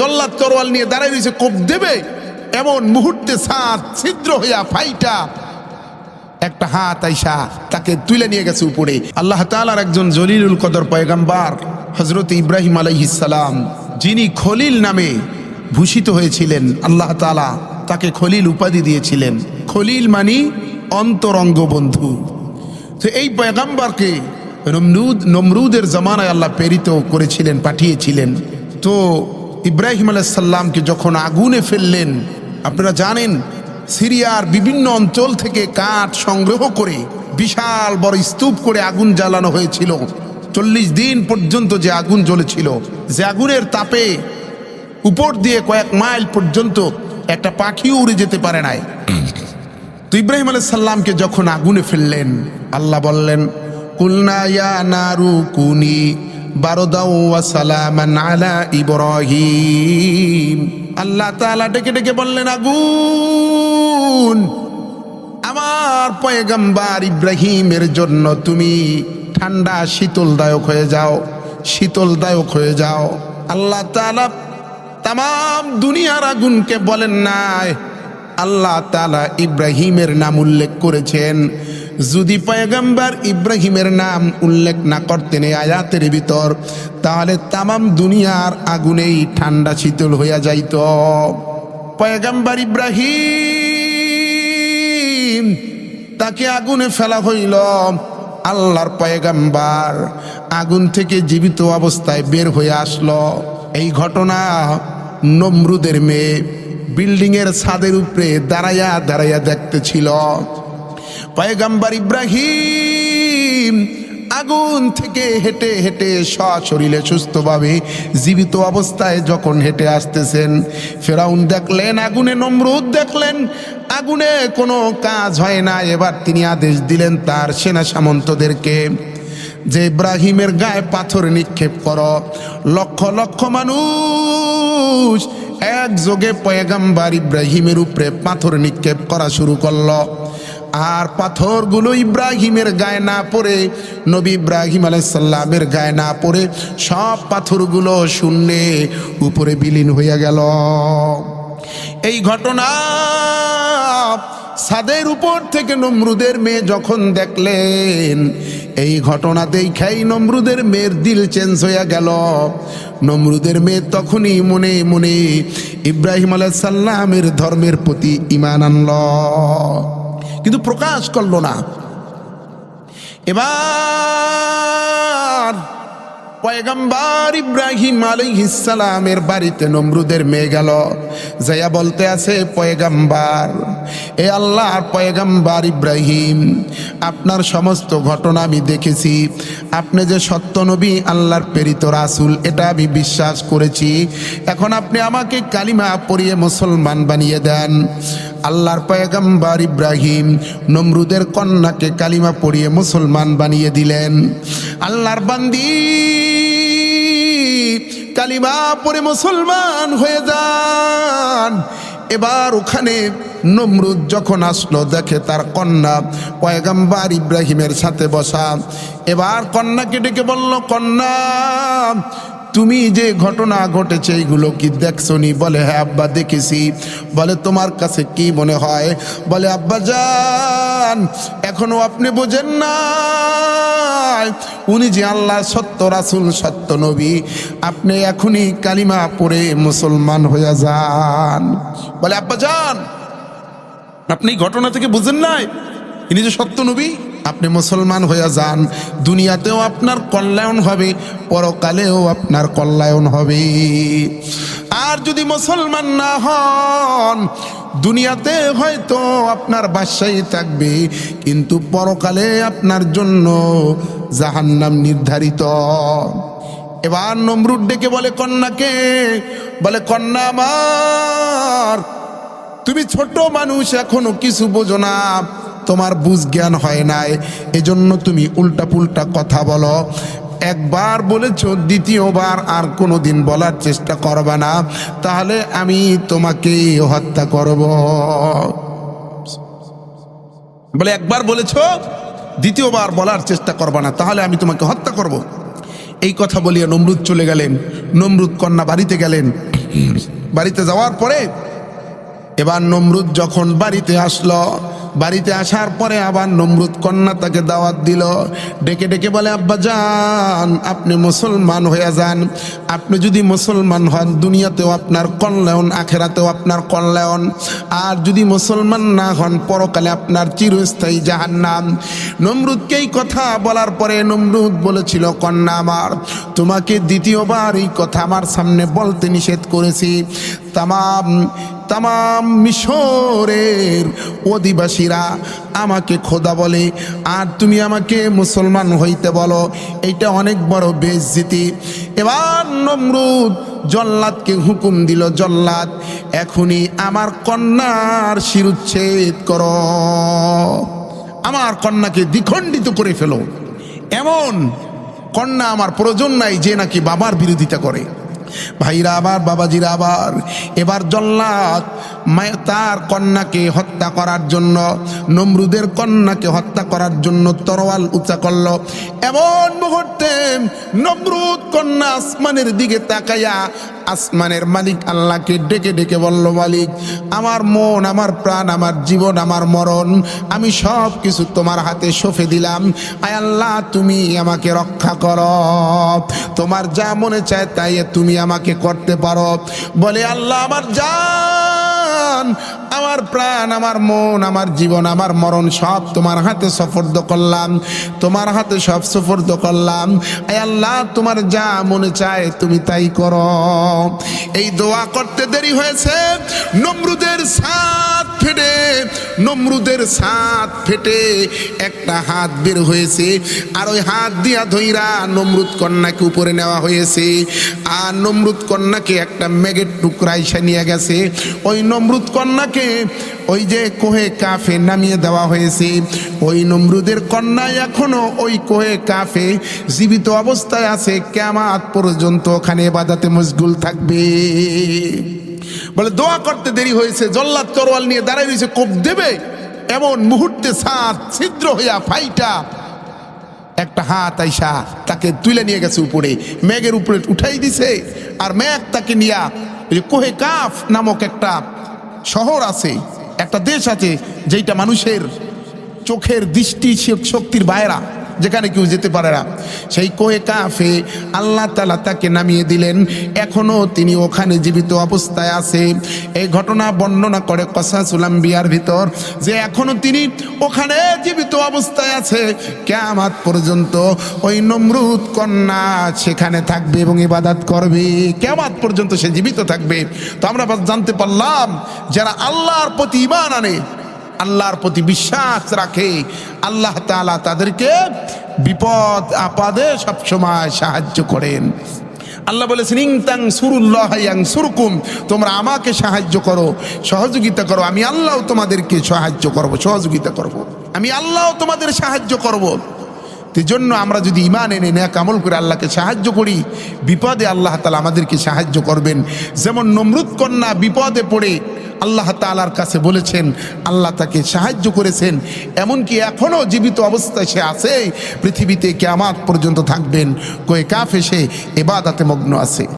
জল্লাদ তরোয়াল নিয়ে দাঁড়াই রয়েছে, কোপ দেবে। এমন মুহূর্তে সাত ছিদ্র হইয়া ফাইটা একটা হাত আইসা তাকে তুলে নিয়ে গেছে উপরে। আল্লাহ তালার একজন জলিলুল কদর পয়গাম্বার হজরত ইব্রাহিম আলাইহিসালাম যিনি খলিল নামে ভূষিত হয়েছিলেন, আল্লাহ তালা তাকে খলিল উপাধি দিয়েছিলেন। খলিল মানি অন্তরঙ্গ বন্ধু। তো এই পয়গাম্বারকে নমরুদ নমরুদের জামানায় আল্লাহ প্রেরিত করেছিলেন, পাঠিয়েছিলেন। তো ইব্রাহিম আলাইসাল্লামকে যখন আগুনে ফেললেন, আপনারা জানেন, সিরিয়ার বিভিন্ন অঞ্চল থেকে কাঠ সংগ্রহ করে বিশাল বড় স্তূপ করে আগুন জ্বালানো হয়েছিল। চল্লিশ দিন পর্যন্ত যে আগুন জ্বলেছিল, যে আগুনের তাপে উপর দিয়ে কয়েক মাইল পর্যন্ত একটা পাখিও উড়ে যেতে পারে নাই। তো ইব্রাহিম আলাইসাল্লামকে যখন আগুনে ফেললেন, আল্লাহ বললেন, কুলনা ইয়া নারু কুনি আল্লাহ ডেকে ডেকে বললেন, আগুন, আমার পয়গম্বার ইব্রাহিমের জন্য তুমি ঠান্ডা, শীতলদায়ক হয়ে যাও, শীতলদায়ক হয়ে যাও। আল্লাহ তাআলা তাম দুনিয়ার আগুনকে বলেন নাই। আল্লাহ তালা ইব্রাহিমের নাম উল্লেখ করেছেন যদি পয়গম্বর ইব্রাহিমের নাম উল্লেখ না করতেন এই আয়াতের ভিতর, তাহলে তামাম দুনিয়ার আগুনেই ঠান্ডা শীতল হইয়া যাইত। পয়গম্বর ইব্রাহিম তাকে আগুনে ফেলা হইল। আল্লাহর পয়গাম্বার আগুন থেকে জীবিত অবস্থায় বের হয়ে আসলো। এই ঘটনা নমরুদের মেয়ে বিল্ডিং এর ছাদের উপরে দাঁড়াইয়া দাঁড়াইয়া দেখতেছিল। পয়গাম্বার ইব্রাহিম আগুন থেকে হেঁটে হেঁটে সশরীরে সুস্থভাবে জীবিত অবস্থায় যখন হেঁটে আসতেছেন, ফেরাউন দেখলেন, আগুনে নমরুদ দেখলেন, আগুনে কোনো কাজ হয় না। এবার তিনি আদেশ দিলেন তার সেনা সামন্তদেরকে, যে ইব্রাহিমের গায়ে পাথর নিক্ষেপ কর, লক্ষ লক্ষ মানুষ একযোগে পয়গাম্বার ইব্রাহিমের উপরে পাথর নিক্ষেপ করা শুরু করল। আর পাথরগুলো ইব্রাহিমের গায়ে না পড়ে, নবী ইব্রাহিম আলাইসাল্লামের গায়ে না পড়ে, সব পাথরগুলো শূন্যে উপরে বিলীন হইয়া গেল। এই ঘটনা সাদের উপর থেকে নমরুদের মেয়ে যখন দেখলেন, এই ঘটনা দেখাই নমরুদের মেয়ের দিল চেঞ্জ হইয়া গেল। নমরুদের মেয়ে তখনই মনে মনে ইব্রাহিম আলাইসাল্লামের ধর্মের প্রতি ইমান আনল। কিন্তু প্রকাশ করল না। এবার পয়গম্বর ইব্রাহিম আলাইহিসালামের বাড়িতে নমরুদের মেয়ে গেল। যাইয়া বলতে আছে, পয়গাম্বার এ আল্লাহর পয়গাম্বার ইব্রাহিম, আপনার সমস্ত ঘটনা আমি দেখেছি। আপনি যে সত্য নবী, আল্লাহর প্রেরিত রাসুল, এটা আমি বিশ্বাস করেছি। এখন আপনি আমাকে কালিমা পরিয়ে মুসলমান বানিয়ে দেন। আল্লাহর পয়গম্বর ইব্রাহিম নমরুদের কন্যাকে কালিমা পড়িয়ে মুসলমান বানিয়ে দিলেন। আল্লাহর বান্দি, কালিমা পড়ে মুসলমান হয়ে যান। এবার ওখানে নমরুদ যখন আসলো, দেখে তার কন্যা পয়গাম্বার ইব্রাহিমের সাথে বসা। এবার কন্যাকে ডেকে বলল, কন্যা তুমি যে ঘটনা ঘটেছে, এইগুলো কি দেখছ নি? বলে হ্যাঁ আব্বা, দেখেছি। বলে, তোমার কাছে কি মনে হয়? বলে, আব্বা যান এখনও আপনি বোঝেন না উনি যে আল্লাহ সত্য, রাসুল, সত্য নবী, আপনি এখনই কালিমা পড়ে মুসলমান হয়ে যান। বলে, আব্বা যান আপনি ঘটনা থেকে বুঝেন নাই? ইনি যে সত্য নবী? আপনি মুসলমান হয়ে যান, দুনিয়াতেও আপনার কল্যাণ হবে, পরকালেও আপনার কল্যাণ হবে। আর যদি মুসলমান না হন, দুনিয়াতে হয়তো আপনার বাসাই থাকবে, কিন্তু পরকালে আপনার জন্য জাহান্নাম নির্ধারিত। এবার নমরুদ ডেকে বলে, কন্যাকে, বলে, কন্যা আমার, তুমি ছোট মানুষ, এখনও কিছু বোঝো না। তোমার বুঝ জ্ঞান হয় নাই। এজন্য তুমি উল্টা পুল্টা কথা বলো। একবার বলেছ, দ্বিতীয়বার আর কোনো দিন বলার চেষ্টা করবে না। তাহলে আমি তোমাকে হত্যা করব। বলে একবার বলেছ, দ্বিতীয়বার বলার চেষ্টা করবে না, তাহলে আমি তোমাকে হত্যা করব। এই কথা বলিয়া নমরুদ চলে গেলেন। নমরুদ কন্যা বাড়িতে গেলেন। বাড়িতে যাওয়ার পরে এবার নমরুদ যখন বাড়িতে আসলো বাড়িতে আসার পরে আবার নমরুদ কন্যা তাকে দাওয়াত দিল। ডেকে ডেকে বলে, আব্বা যান আপনি মুসলমান হয়ে যান। আপনি যদি মুসলমান হন, দুনিয়াতেও আপনার কল্যাণ, আখেরাতেও আপনার কল্যাণ। আর যদি মুসলমান না হন, পরকালে আপনার চিরস্থায়ী জাহান্নাম। নমরুদকে এই কথা বলার পরে নমরুদ বলেছিল, কন্যা আমার, তোমাকে দ্বিতীয়বার এই কথা আমার সামনে বলতে নিষেধ করেছি। তামাম তাম মিশরের অধিবাসীরা আমাকে খোদা বলে, আর তুমি আমাকে মুসলমান হইতে বলো, এইটা অনেক বড় বেজ্জিতি। এবার নমরুদ জল্লাদকে হুকুম দিল, জল্লাদ, এখনই আমার কন্যার শিরুচ্ছেদ কর। আমার কন্যাকে দ্বিখণ্ডিত করে ফেলো। এমন কন্যা আমার প্রয়োজন নাই যে নাকি বাবার বিরোধিতা করে। ভাইরা আবার, বাবাজিরা আবার। এবার জল্লাদ তার কন্যাকে হত্যা করার জন্য, নমরুদের কন্যাকে হত্যা করার জন্য তরোয়াল উঁচা করল। এমন মুহূর্তে নমরুদ কন্যা আসমানের দিকে তাকাইয়া আসমানের মালিক আল্লাহকে ডেকে ডেকে বলল, মালিক, আমার মন, আমার প্রাণ, আমার জীবন, আমার মরণ, আমি সব কিছু তোমার হাতে সঁপে দিলাম। আয় আল্লাহ, তুমি আমাকে রক্ষা করো। তোমার যা মনে চায় তাই তুমি আমাকে করতে পারো। বলে, আল্লাহ, আমার জান, আমার প্রাণ, আমার মন, আমার জীবন, আমার মরণ সব তোমার হাতে সফর্দ করলাম। তোমার হাতে সব সফর্দ করলাম। আল্লাহ, তোমার যা মনে চায় তুমি তাই করো। এই দোয়া করতে দেরি হয়েছে। নমরুদের সাত ফেটে নমরুদের সাত ফেটে একটা হাত বের হয়েছে, আর ওই হাত দিয়া ধইরা নমরুদ কন্যাকে উপরে নেওয়া হয়েছে, আর নমরুদ কন্যাকে একটা মেঘের টুকরা এসে নিয়ে গেছে। ওই নমরুদ কন্যাকে ওই যে কোহে কাফে নামিয়ে দেওয়া হয়েছে। ওই নমরুদের কন্যা এখনও ওই কোহে কাফে জীবিত অবস্থায় আছে কেমাত পর্যন্ত ওখানে বাদাতে মশগুল থাকবে। বলে, দোয়া করতে দেরি হয়েছে, জল্লাদ তরোয়াল নিয়ে দাঁড়াই রয়েছে, কোপ দেবে? এমন মুহূর্তে সাঁত ছিদ্র হইয়া ফাইটা একটা হাত আইসা তাকে তুলে নিয়ে গেছে উপরে, মেঘের উপরে উঠাই দিছে, আর মেঘ তাকে নিয়া কোহে কাফ নামক একটা শহর আছে, একটা দেশ আছে যেটা মানুষের চোখের দৃষ্টি শক্তির বাইরা। যেখানে কেউ যেতে পারে না। সেই কোয়ে কাফে আল্লাহ তালা তাকে নামিয়ে দিলেন। এখনও তিনি ওখানে জীবিত অবস্থায় আছে। এই ঘটনা বর্ণনা করে কসাসুলাম বিয়ার ভিতর যে এখনও তিনি ওখানে জীবিত অবস্থায় আছে। কেয়ামাত পর্যন্ত ওই নমরুদ কন্যা সেখানে থাকবে এবং ইবাদাত করবে। কেয়ামাত পর্যন্ত সে জীবিত থাকবে। তো আমরা জানতে পারলাম, যারা আল্লাহর প্রতি ইমান আনে আল্লাহর প্রতি বিশ্বাস রাখে আল্লাহ তালা তাদেরকে বিপদ, আপদে সবসময় সাহায্য করেন আল্লাহ বলেছেন ইংতাং সুরুল্লাহ সুরকুম, তোমরা আমাকে সাহায্য করো, সহযোগিতা করো, আমি আল্লাহ তোমাদেরকে সাহায্য করব, সহযোগিতা করব। আমি আল্লাহ তোমাদের সাহায্য করব। জন্য আমরা যদি ইমান এনে ন্যাক আমল করে আল্লাহকে সাহায্য করি, বিপদে আল্লাহ তালা আমাদেরকে সাহায্য করবেন যেমন নমরুদ কন্যা বিপদে পড়ে আল্লাহ তালার কাছে বলেছেন, আল্লাহ তাকে সাহায্য করেছেন। এমনকি এখনও জীবিত অবস্থায় সে আছে, পৃথিবীতে কেয়ামাত পর্যন্ত থাকবেন। কয়ে কাফ এসে এবাদাতে মগ্ন আছে।